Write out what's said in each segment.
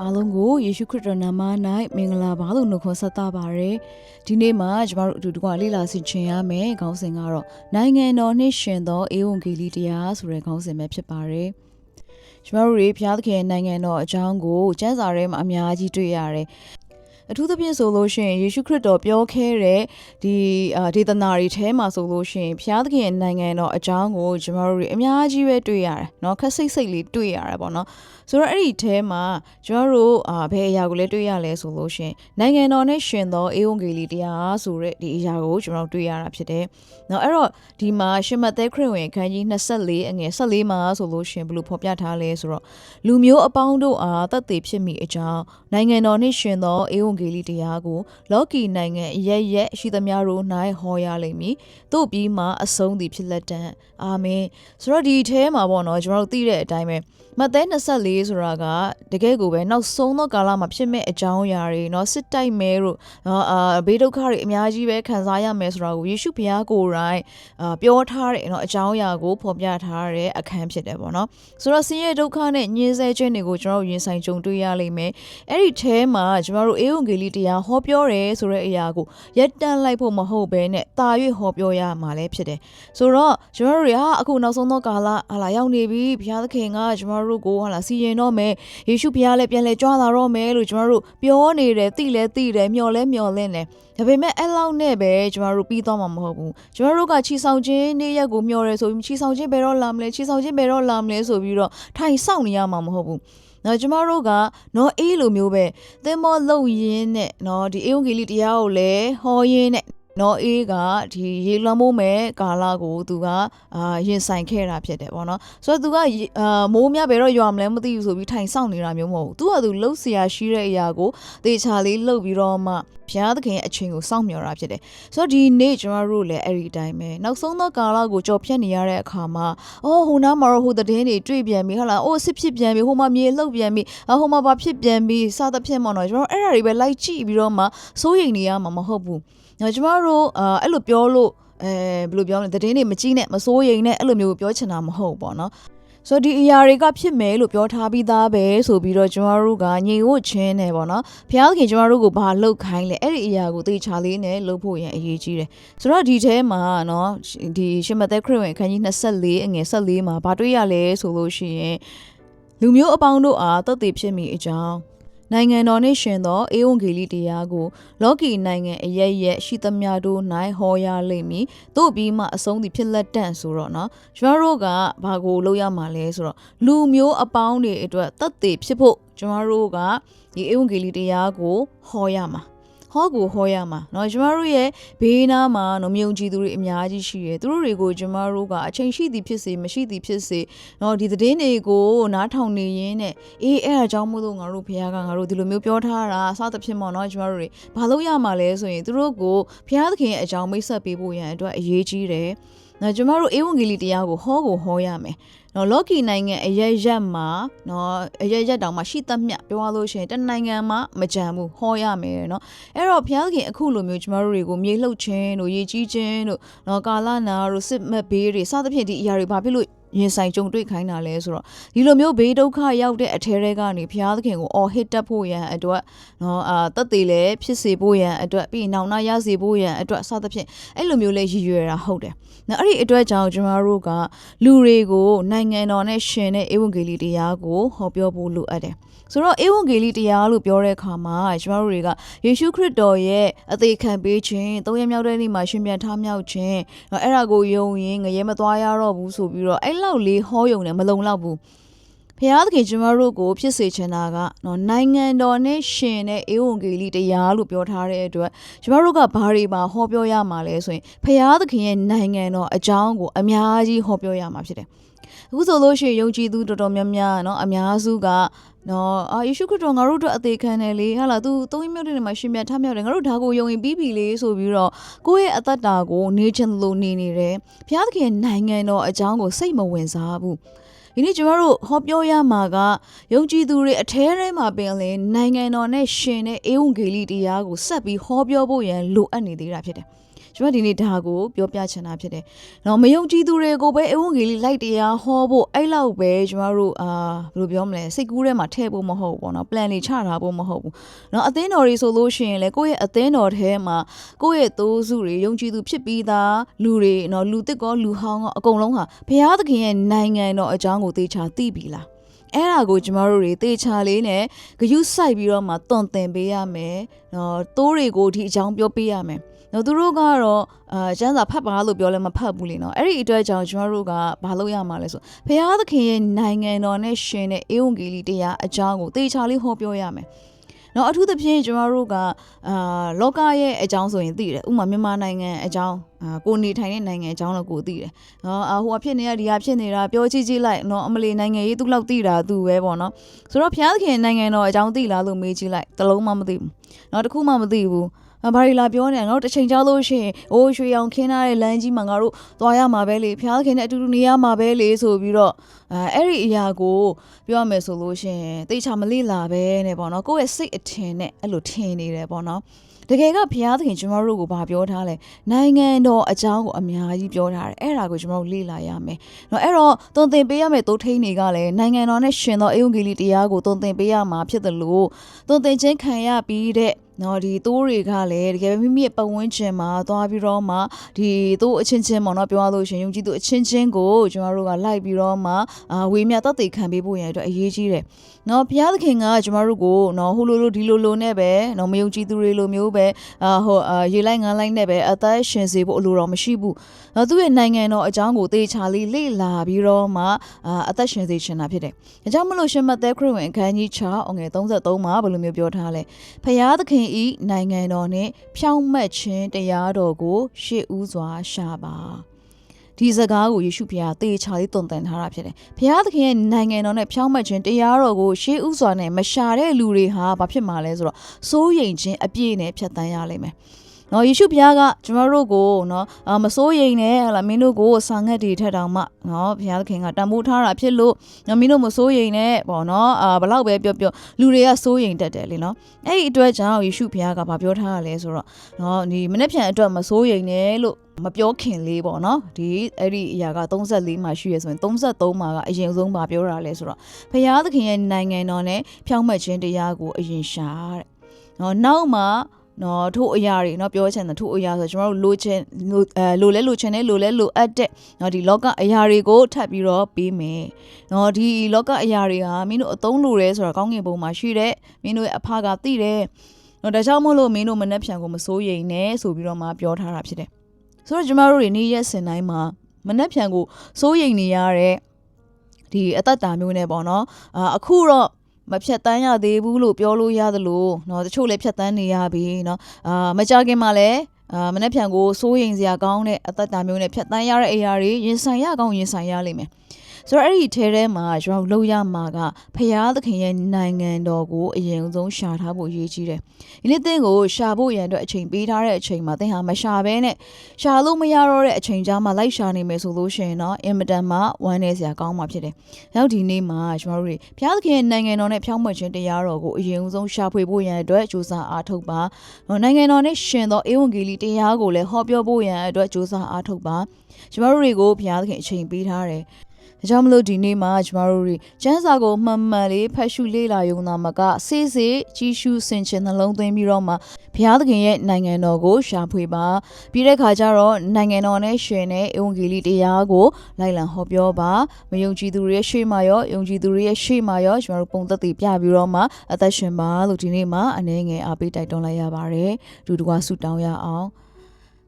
အားလုံးကိုယေရှုခရစ်တော်နာမ၌မင်္ဂလာပါလို့နှုတ်ခွန်းဆက်သပါရယ်ဒီနေ့မှာကျမတို့အတူတကွလေ့လာဆင်ခြင်ရမယ်ခေါင်းစဉ်ကတော့နိုင်ငံတော်နှင့်ရှင်သောဧဝံဂေလိတရားဆိုတဲ့ခေါင်းစဉ်ပဲဖြစ်ပါတယ်ကျမတို့တွေဘုရားသခင်နိုင်ငံတော်အကြောင်းကိုစံစာထဲမှာအများကြီးတွေ့ရတယ်အထူးသဖြင့်ဆိုလို့ရှိရင်ယေရှုခရစ်တော်ပြောခဲ့တဲ့ဒီအာဒေသနာတွေထဲမှာဆိုလို့ရှိရင်ဘုရားသခင်နိုင်ငံတော်အကြောင်းကိုကျမတို့တွေအများကြီးပဲတွေ့ရတယ်เนาะခက်စိတ်စိတ်လေးတွေ့ရတယ်ပေါ့နော် ဆိုတော့အဲ့ဒီထဲမှာကျွန်တော်တို့အာဘယ်အရာကိုလဲတွေ့ရလဲဆိုလို့ရှင်နိုင်ငံတော်နဲ့ရှင်သောအေဝံဂေလိတရားဆိုတဲ့ဒီအရာကိုကျွန်တော်တွေ့ရတာဖြစ်တယ်။နော်အဲ့တော့ဒီမှာရှင်မဿဲခရစ်ဝင်ခန်းကြီး24အငယ်14မှာဆိုလို့ရှင်ဘယ်လိုဖော်ပြထားလဲဆိုတော့လူမျိုးအပေါင်းတို့အားတသက်ဖြစ်မိအကြောင်းနိုင်ငံတော်နဲ့ရှင်သောအေဝံဂေလိတရားကိုလောကီနိုင်ငံအရရက်ရှိသမျှတို့၌ဟောရလိမ့်မည်။သို့ပြီးမှအဆုံးသည်ဖြစ်လက်တန်။အာမင်။ဆိုတော့ဒီအထဲမှာပေါ့နော်ကျွန်တော်တို့သိတဲ့အတိုင်းပဲမဿဲ24ဆိုတာကတကယ်ကိုပဲနောက်ဆုံးသောကာလမှာဖြစ်မဲ့အကြောင်းအရာတွေเนาะစစ်တိုက်မဲတို့နော်အာဘေးဒုက္ခတွေအများကြီးပဲခံစားရမယ်ဆိုတာကိုယေရှုဘုရားကိုယ်တိုင်အာပြောထားတဲ့เนาะအကြောင်းအရာကိုဖော်ပြထားတဲ့အခန်းဖြစ်တယ်ပေါ့နော်ဆိုတော့ဆင်းရဲဒုက္ခနဲ့ညှင်းဆဲခြင်းတွေကိုကျွန်တော်တို့ရင်ဆိုင်ကြုံတွေ့ရလိမ့်မယ်အဲ့ဒီထဲမှာကျွန်တော်တို့ဧဝံဂေလိတရားဟောပြောတယ်ဆိုတဲ့အရာကိုရက်တန့်လိုက်ဖို့မဟုတ်ဘဲနဲ့တာ၍ဟောပြောရမှာလည်းဖြစ်တယ်ဆိုတော့ကျွန်တော်တို့တွေဟာအခုနောက်ဆုံးသောကာလဟာလာရောက်နေပြီဘုရားသခင်ကကျွန်တော်တို့ကိုဟာလာစီရင် င်တော့မယ်ယေရှုဘုရားလည်းပြန်လဲကြွလာတော့မယ်လို့ကျွန်တော်တို့ပြောနေတယ်သိလဲသိတယ်မျှော်လဲမျှော်လင့်တယ်ဒါပေမဲ့အဲ့လောက်နဲ့ပဲကျွန်တော်တို့ပြီးသွားမှာမဟုတ်ဘူးကျွန်တော်တို့ကချီဆောင်ခြင်းနေ့ရက်ကိုမျှော်ရဲဆိုပြီးချီဆောင်ခြင်းဘယ်တော့လာမလဲချီဆောင်ခြင်းဘယ်တော့လာမလဲဆိုပြီးတော့ထိုင်ဆောင်နေရမှာမဟုတ်ဘူးနော်ကျမတို့ကနော်အေးလိုမျိုးပဲသင်္ဘောလုံရင်းနဲ့နော်ဒီအေဝံဂေလိတရားကိုလည်းဟောရင်းနဲ့ နော်အေးကဒီရေလွှမ်းမိုးမဲ့ကာလကိုသူကအာရင်ဆိုင်ခဲ့တာဖြစ်တယ်ပေါ့နော်ဆိုတော့သူကအာမိုးမြဘယ်တော့ရွာမလဲမသိဘူးဆိုပြီးထိုင်ဆောင်နေတာမျိုးမဟုတ်ဘူးသူကသူလှုပ်ဆရာရှိတဲ့အရာကိုတေချာလေးလှုပ်ပြီးတော့မှဘုရားသခင်ရဲ့အချိန်ကိုစောင့်မျှော်တာဖြစ်တယ်ဆိုတော့ဒီနေ့ကျွန်တော်တို့လည်းအဲ့ဒီတိုင်းပဲနောက်ဆုံးသောကာလကိုကြော်ဖြတ်နေရတဲ့အခါမှာအော်ဟိုနားမှာတော့ဟိုသတင်းတွေတွေ့ပြန်ပြီဟာလားအိုးစစ်ဖြစ်ပြန်ပြီဟိုမှာမြေလှုပ်ပြန်ပြီဟိုမှာဘာဖြစ်ပြန်ပြီစသဖြင့်ပေါ့နော်ကျွန်တော်အဲ့ဒါတွေပဲလိုက်ကြည့်ပြီးတော့မှစိုးရိမ်နေရမှာမဟုတ်ဘူး ကျမတို့အာအဲ့လိုပြောလို့အဲဘယ်လိုပြောမလဲသတင်းတွေမကြည့်နဲ့မစိုးရိမ်နဲ့အဲ့လိုမျိုးပြောချင်တာမဟုတ်ပေါ့နော်။ဆိုတော့ဒီအရာတွေကဖြစ်မယ်လို့ပြောထားပြီးသားပဲဆိုပြီးတော့ကျမတို့ကညီဝတ်ချင်းနဲ့ပေါ့နော်ဘုရားသခင်ကျမတို့ကိုဘာလှုပ်ခိုင်းလဲအဲ့ဒီအရာကိုသိချာလေးနဲ့လှုပ်ဖို့ရန်အရေးကြီးတယ်ဆိုတော့ဒီထဲမှာနော်ဒီရှင်မသက်ခရစ်ဝင်အခန်းကြီး24အငယ်14မှာဘာတွေ့ရလဲဆိုလို့ရှိရင်လူမျိုးအပေါင်းတို့အားတသက်ဖြစ်မိအကြောင်း နိုင်ငံတော်နှင့်ရှင်သောအေဝံဂေလိတရားကိုလောကီနိုင်ငံအရရက်ရှိသမျှတို့၌ဟောရလိမ့်မည်သို့ပြီးမှအဆုံးသည်ဖြစ်လက်တန့်ဆိုတော့နော်ကျွန်တော်တို့ကဘာကိုလုပ်ရမှာလဲဆိုတော့လူမျိုးအပေါင်းတွေအတွက်တတ်သိဖြစ်ဖို့ကျွန်တော်တို့ကဒီအေဝံဂေလိတရားကိုဟောရမှာ ဟောကိုဟောရမှာเนาะကျမတို့ရဲ့ဘေးနားမှာနော်မြုံကြည်သူတွေအများကြီးရှိတယ်သူတို့တွေကိုကျမတို့ကအချိန်ရှိသည်ဖြစ်စေမရှိသည်ဖြစ်စေเนาะဒီသတင်းတွေကိုနားထောင်နေရင်းနဲ့အေးအဲ့အကြောင်းမို့လို့ငါတို့ဖခင်ကငါတို့ဒီလိုမျိုးပြောထားတာစသဖြင့်ပေါ့เนาะကျမတို့တွေဘာလို့ရမှာလဲဆိုရင်သူတို့ကိုဖခင်သခင်ရဲ့အကြောင်းမိတ်ဆက်ပေးဖို့ရန်အတွက်အရေးကြီးတယ် နော်ကျမတို့ဧဝံဂေလိတရားကိုဟောကိုဟောရမယ်နော်လော်ကီနိုင်ငံအရရက်မှာနော်အရရက်တောင်မှရှိသမျှပြောရလို့ရှိရင်တနိုင်ငံမှာမကြံဘူးဟောရမယ်နော်အဲ့တော့ဘုရားခင်အခုလိုမျိုးကျမတို့တွေကိုမြေလှုပ်ခြင်းတို့ရေကြီးခြင်းတို့နော်ကာလနာတို့စစ်မက်ဘေးတွေစသဖြင့်ဒီအရာတွေဘာဖြစ်လို့ ရင်ဆိုင်ကြုံတွေ့ခိုင်းတာလဲဆိုတော့ဒီလိုမျိုးဘေးဒုက္ခရောက်တဲ့အထဲတွေကနေဘုရားသခင်ကိုအော်ဟစ်တက်ဖို့ရန်အတွက်နော်အာတက်သေးလဲဖြစ်စေဖို့ရန်အတွက်ပြီးရင်နောင်နာရစေဖို့ရန်အတွက်စသဖြင့်အဲ့လိုမျိုးလဲရည်ရွယ်တာဟုတ်တယ်နော်အဲ့ဒီအတွက်ကြောင့်ကျွန်တော်တို့ကလူတွေကိုနိုင်ငံတော်နဲ့ရှင်တဲ့ဧဝံဂေလိတရားကိုဟောပြောဖို့လိုအပ်တယ်ဆိုတော့ဧဝံဂေလိတရားလို့ပြောတဲ့အခါမှာကျွန်တော်တို့တွေကယေရှုခရစ်တော်ရဲ့အသေးခံပေးခြင်းသုံးရမြောက်တဲ့နေ့မှာရှင်ပြန်ထမြောက်ခြင်းအဲ့ဒါကိုယုံရင်ငရဲမသွားရတော့ဘူးဆိုပြီးတော့အဲ့လောက်လေးဟောယုံတယ်မလုံလောက်ဘူး ဖျားသခင်ကျမတို့ကိုဖြစ်စေချင်တာကနော်နိုင်ငံတော်နဲ့ရှင်တဲ့ဧဝံဂေလိတရားလို့ပြောထားတဲ့အတွက်ကျမတို့ကဘာတွေမှာဟောပြောရမှာလဲဆိုရင်ဖျားသခင်ရဲ့နိုင်ငံတော်အကြောင်းကိုအများကြီးဟောပြောရမှာဖြစ်တယ်အခုဆိုလို့ရှိရင်ယုံကြည်သူတော်တော်များများเนาะအများစုကနော်အာယေရှုခရစ်တော်ငါတို့အတွက်အသေးခံတယ်လေဟာလာ तू သုံးမြတ်တဲ့နေမှာရှင်မြတ်ထမြောက်တယ်ငါတို့ဒါကိုယုံရင်ပြီးပြီလေဆိုပြီးတော့ကိုယ့်ရဲ့အသက်တာကိုနေချင်လို့နေနေတယ်ဘုရားသခင်နိုင်ငံတော်အကြောင်းကိုစိတ်မဝင်စားဘူး ဒီနေ့ကျမတို့ဟောပြောရမှာကယုံကြည်သူတွေအထဲထဲမှာပင်လင်နိုင်ငံတော်နဲ့ရှင်တဲ့ဧဝံဂေလိတရားကိုဆက်ပြီးဟောပြောဖို့ရန်လိုအပ်နေသေးတာဖြစ်တယ်။ကျ ကျွန်မဒီနေ့ဒါကိုပြောပြချင်တာဖြစ်တယ်။နော်မယုံကြည်သူတွေကိုပဲအဝံဂေလိလိုက်တရားဟောဖို့အဲ့လောက်ပဲကျွန်တော်တို့အာဘယ်လိုပြောမလဲစိတ်ကူးထဲမှာထည့်ဖို့မဟုတ်ဘူးပေါ့နော်။ plan တွေချထားဖို့မဟုတ်ဘူး။နော်အသင်းတော်တွေဆိုလို့ရှိရင်လေကိုယ့်ရဲ့အသင်းတော်ထဲမှာကိုယ့်ရဲ့သိုးစုတွေယုံကြည်သူဖြစ်ပြီးသားလူတွေနော်လူတစ်ကောလူဟောင်းကောအကုန်လုံးဟာဘုရားသခင်ရဲ့နိုင်ငံတော်အကြောင်းကိုသိချာသိပြီလား။အဲ့ဒါကိုကျမတို့တွေတေချာလေးနဲ့ဂယုစိုက်ပြီးတော့မှတွန်သင်ပေးရမယ်။နော်တိုးတွေကိုဒီအကြောင်းပြောပေးရမယ်။ နော်သူတို့ကတော့အာကျန်းစာဖတ်ပါလို့ပြောလဲမဖတ်ဘူးလေနော်။အဲ့ဒီအတွက်ကြောင့်ကျမတို့ကဘာလုပ်ရမှာလဲဆိုဖခင်သခင်ရဲ့နိုင်ငံတော်နဲ့ရှင်တဲ့ဧဝံဂေလိတရားအကြောင်းကိုတေချာလေးဟောပြောရမယ်။နော်အထူးသဖြင့်ကျမတို့ကအာလောကရဲ့အကြောင်းဆိုရင်သိတယ်ဥပမာမြန်မာနိုင်ငံအကြောင်းအာကိုနေထိုင်တဲ့နိုင်ငံအကြောင်းတော့ကိုသိတယ်နော်အာဟိုကဖြစ်နေရဒီဟာဖြစ်နေတာပြောကြည့်ကြည့်လိုက်နော်အမလီနိုင်ငံရေးသူ့လောက်သိတာသူပဲပေါ့နော်ဆိုတော့ဘုရားသခင်နိုင်ငံတော်အကြောင်းသိလားလို့မေးကြည့်လိုက်တလုံးမှမသိဘူးနော်တခုမှမသိဘူး ဘာတွေလာပြောနေနော်တစ်ချိန်ကြောက်လို့ရှိရင်အိုးရွှေအောင်ခင်းထားတဲ့လမ်းကြီးမှာငါတို့သွားရမှာပဲလေဖျားခင်နဲ့အတူတူနေရမှာပဲလေဆိုပြီးတော့အဲအဲ့ဒီအရာကိုပြောရမယ်ဆိုလို့ရှိရင်သိချာမလိလာပဲနဲ့ပေါ့နော်ကိုယ့်ရဲ့စိတ်အထင်နဲ့အဲ့လိုထင်နေတယ်ပေါ့နော်တကယ်ကဘုရားသခင်ကျွန်တော်တို့ကိုဗာပြောထားလဲနိုင်ငံတော်အကြောင်းကိုအများကြီးပြောထားတယ်အဲ့ဒါကိုကျွန်တော်တို့လေ့လာရမယ်เนาะအဲ့တော့သွန်သင်ပေးရမယ်တိုးထိန်တွေကလည်းနိုင်ငံတော်နဲ့ရှင်သောအေဝံဂေလိတရားကိုသွန်သင်ပေးရမှာဖြစ်တယ်လို့သွန်သင်ခြင်းခံရပြီးတဲ့ နော်ဒီတိုးတွေကလည်းတကယ်ပဲမိမိရဲ့ပတ်ဝန်းကျင်မှာသွားပြီးတော့မှဒီတိုးအချင်းချင်းပေါ့နော်ပြောရလို့ရှင်ယုံကြည်သူအချင်းချင်းကိုကျွန်တော်တို့ကလိုက်ပြီးတော့မှအာဝေမျှတတ်သိခံပေးဖို့ရန်အတွက်အရေးကြီးတယ်နော်ဘုရားသခင်ကကျွန်တော်တို့ကိုနော်ဟိုလိုလိုဒီလိုလိုနဲ့ပဲနော်မယုံကြည်သူတွေလိုမျိုးပဲအာဟိုအာရေလိုက်ငန်းလိုက်နဲ့ပဲအသက်ရှင်စေဖို့အလိုတော်မရှိဘူးနော်သူ့ရဲ့နိုင်ငံတော်အကြောင်းကိုသေချာလေးလေ့လာပြီးတော့မှအာအသက်ရှင်စေချင်တာဖြစ်တယ်အကြောင်းမလို့ရှင်မသက်ခရစ်ဝင်အခန်းကြီး6အငယ်33မှာဘယ်လိုမျိုးပြောထားလဲဖရာသခင်ဤနိုင်ငံတော်နှင့် ဖြောင့်မတ်ခြင်းတရားတော်ကို ရှေ့ဦးစွာရှာပါဒီစကားကိုယေရှုဖခင်တေချာလေးတုံ့ပြန်ထားတာဖြစ်တယ်။ဖခင်သခင်ရဲ့နိုင်ငံတော်နဲ့ဖြောင့်မတ်ခြင်းတရားတော်ကိုရှေးဥစွာနဲ့မရှာတဲ့လူတွေဟာဘာဖြစ်မှာလဲဆိုတော့စိုးရိမ်ခြင်းအပြည့်နဲ့ဖြတ်တန်းရလိမ့်မယ်။ နော်ယေရှုဘုရားကကျွန်တော်တို့ကိုနော်အမစိုးရိမ်နဲ့ဟလာမင်းတို့ကိုစာငတ်တွေထက်တောင်မှနော်ဘုရားသခင်ကတန်ဖိုးထားတာဖြစ်လို့နော်မင်းတို့မစိုးရိမ်နဲ့ပေါ့နော်အာဘလောက်ပဲပြောပြောလူတွေကစိုးရိမ်တတ်တယ်လေနော်အဲ့ဒီအတွက်ကြောင့်ယေရှုဘုရားကဗာပြောထားရလဲဆိုတော့နော်ဒီမနေ့ပြန်အတွက်မစိုးရိမ်နဲ့လို့မပြောခင်လေးပေါ့နော်ဒီအဲ့ဒီအရာက34မှာရှိရဆိုရင်33မှာကအရင်ဆုံးပါပြောတာလဲဆိုတော့ဘုရားသခင်ရဲ့နိုင်ငံတော်နဲ့ဖြောင့်မတ်ခြင်းတရားကိုအရင်ရှာတဲ့နော်နောက်မှာ နော်ထို့အရာတွေနော်ပြောချင်တယ်ထို့အရာဆိုကျွန်တော်တို့လိုချင်လိုအဲလိုလဲလိုချင်တယ်လိုလဲလိုအပ်တဲ့နော်ဒီလောကအရာတွေကိုထပ်ပြီးတော့ပေးမယ်နော်ဒီလောကအရာတွေဟာမင်းတို့အသုံးလိုရဲဆိုတာကောင်းကင်ဘုံမှာရှိတဲ့မင်းတို့ရဲ့အဖကသိတယ်နော်ဒါကြောင့်မို့လို့မင်းတို့မနှက်ဖြံကိုမစိုးရိမ်နဲ့ဆိုပြီးတော့မှပြောထားတာဖြစ်တယ်ဆိုတော့ကျွန်တော်တို့တွေနေ့ရက်စင်တိုင်းမှာမနှက်ဖြံကိုစိုးရိမ်နေရတဲ့ဒီအသက်တာမျိုးနဲ့ပေါ့နော်အခုတော့ မဖြတ်တန်းရသေးဘူးလို့ပြောလို့ရသလိုเนาะတချို့လည်းဖြတ်တန်းနေရပြီเนาะအာမကြခင်မှာလည်းအာမနေ့ဖြန်ကိုစိုးရိမ်စရာကောင်းတဲ့အသက်တာမျိုးနဲ့ဖြတ်တန်းရတဲ့အရာတွေရင်ဆိုင်ရကောင်းရင်ဆိုင်ရလိမ့်မယ် ဆိုတော့အဲ့ဒီထဲထဲမှာကျွန်တော်လောက်ရမှာကဖရာသခင်ရဲ့နိုင်ငံတော်ကိုအရင်ဆုံးရှာထားဖို့ရည်ကြီးတယ်။ဒီနေ့သင်ကိုရှာဖို့ရန်အတွက်အချိန်ပေးထားတဲ့အချိန်မှာသင်ဟာမရှာဘဲနဲ့ရှာလို့မရတော့တဲ့အချိန်ကြားမှာလိုက်ရှာနေမယ်ဆိုလို့ရှိရင်တော့အင်မတန်မှဝမ်းနည်းစရာကောင်းမှာဖြစ်တယ်။နောက်ဒီနေ့မှာကျွန်တော်တို့ဖရာသခင်ရဲ့နိုင်ငံတော်နဲ့ဖြောင့်မတ်ခြင်းတရားတော်ကိုအရင်ဆုံးရှာဖွေဖို့ရန်အတွက်ကြိုးစားအားထုတ်ပါ။နိုင်ငံတော်နဲ့ရှင်သောဧဝံဂေလိတရားကိုလည်းဟောပြောဖို့ရန်အတွက်ကြိုးစားအားထုတ်ပါ။ကျွန်တော်တို့တွေကိုဘုရားသခင်အချိန်ပေးထားတယ်။ ဒါကြောင့်မလို့ဒီနေ့မှာကျမတို့တွေကျန်းစာကိုမှန်မှန်လေးဖတ်ရှုလေ့လာယုံနာမကစေးစေးကြီးရှုဆင်ခြင်နှလုံးသွင်းပြီးတော့မှဘုရားသခင်ရဲ့နိုင်ငံတော်ကိုရှာဖွေပါပြီးတဲ့ခါကျတော့နိုင်ငံတော်နဲ့ရှင်တဲ့ဧဝံဂေလိတရားကိုလိုက်လံဟောပြောပါမယုံကြည်သူတွေရဲ့ရှေ့မှာရောယုံကြည်သူတွေရဲ့ရှေ့မှာရောကျမတို့ပုံသက်သေပြပြီးတော့မှအသက်ရှင်ပါလို့ဒီနေ့မှာအနေငယ်အားပေးတိုက်တွန်းလိုက်ရပါတယ်ဒူတကွာဆုတောင်းရအောင်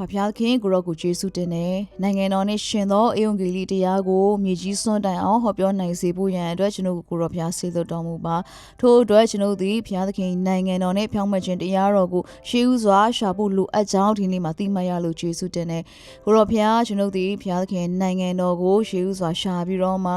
ဖဖျားခင်ကိုရောကိုကျေးဇူးတင်တယ်နိုင်ငံတော်နဲ့ရှင်သောအေယုံဂေလိတရားကိုမြေကြီးစွန့်တိုင်အောင်ဟောပြောနိုင်စေဖို့ရန်အတွက်ကျွန်တော်ကိုရောဖျားဆေးသွတော်မူပါထို့အတွက်ကျွန်တော်သည်ဖျားသခင်နိုင်ငံတော်နဲ့ဖြောင်းမခြင်းတရားတော်ကိုရှေးဥစွာရှာဖို့လိုအပ်ကြောင်းဒီနေ့မှာသိမှတ်ရလို့ကျေးဇူးတင်တယ်ကိုရောဖျားကျွန်တော်သည်ဖျားသခင်နိုင်ငံတော်ကိုရှေးဥစွာရှာပြီးတော့မှ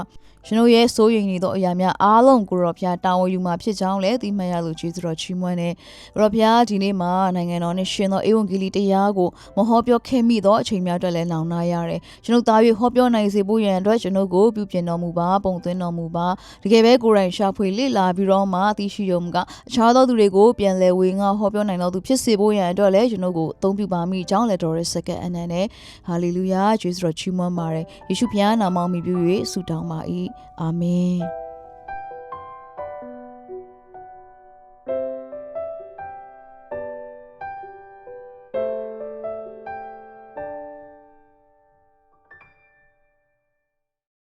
ကျွန်တော်ရဲ့စိုးရိမ်နေသောအရာများအားလုံးကိုရောဖျားတာဝန်ယူမှာဖြစ်ကြောင်းလည်းသိမှတ်ရလို့ကျေးဇူးတော်ချီးမွမ်းတယ်ကိုရောဖျားဒီနေ့မှာနိုင်ငံတော်နဲ့ရှင်သောအေဝံဂေလိတရားကိုမဟဟောပြောခဲ့မိသောအချိန်များအတွက်လည်းလောင်နာရတယ်ကျွန်ုပ်သား၍ဟောပြောနိုင်စေဖို့ရန်အတွက်ကျွန်ုပ်ကိုပြုပြင်တော်မူပါပုံသွင်းတော်မူပါတကယ်ပဲကိုယ်တိုင်ရှာဖွေလေ့လာပြီးတော့မှသိရှိရုံကအခြားသောသူတွေကိုပြန်လည်ဝေငှဟောပြောနိုင်တော်သူဖြစ်စေဖို့ရန်အတွက်လည်းကျွန်ုပ်ကိုအသုံးပြုပါမိကြောင်းလည်းတော်ရဲ့စက္ကန့်အနန္နဲ့ဟာလေလုယာယေရှုတော်ချီးမွမ်းပါတယ်ယေရှုဖခင်နာမအောင်မြည်ပြု၍ဆုတောင်းပါ၏အာမင်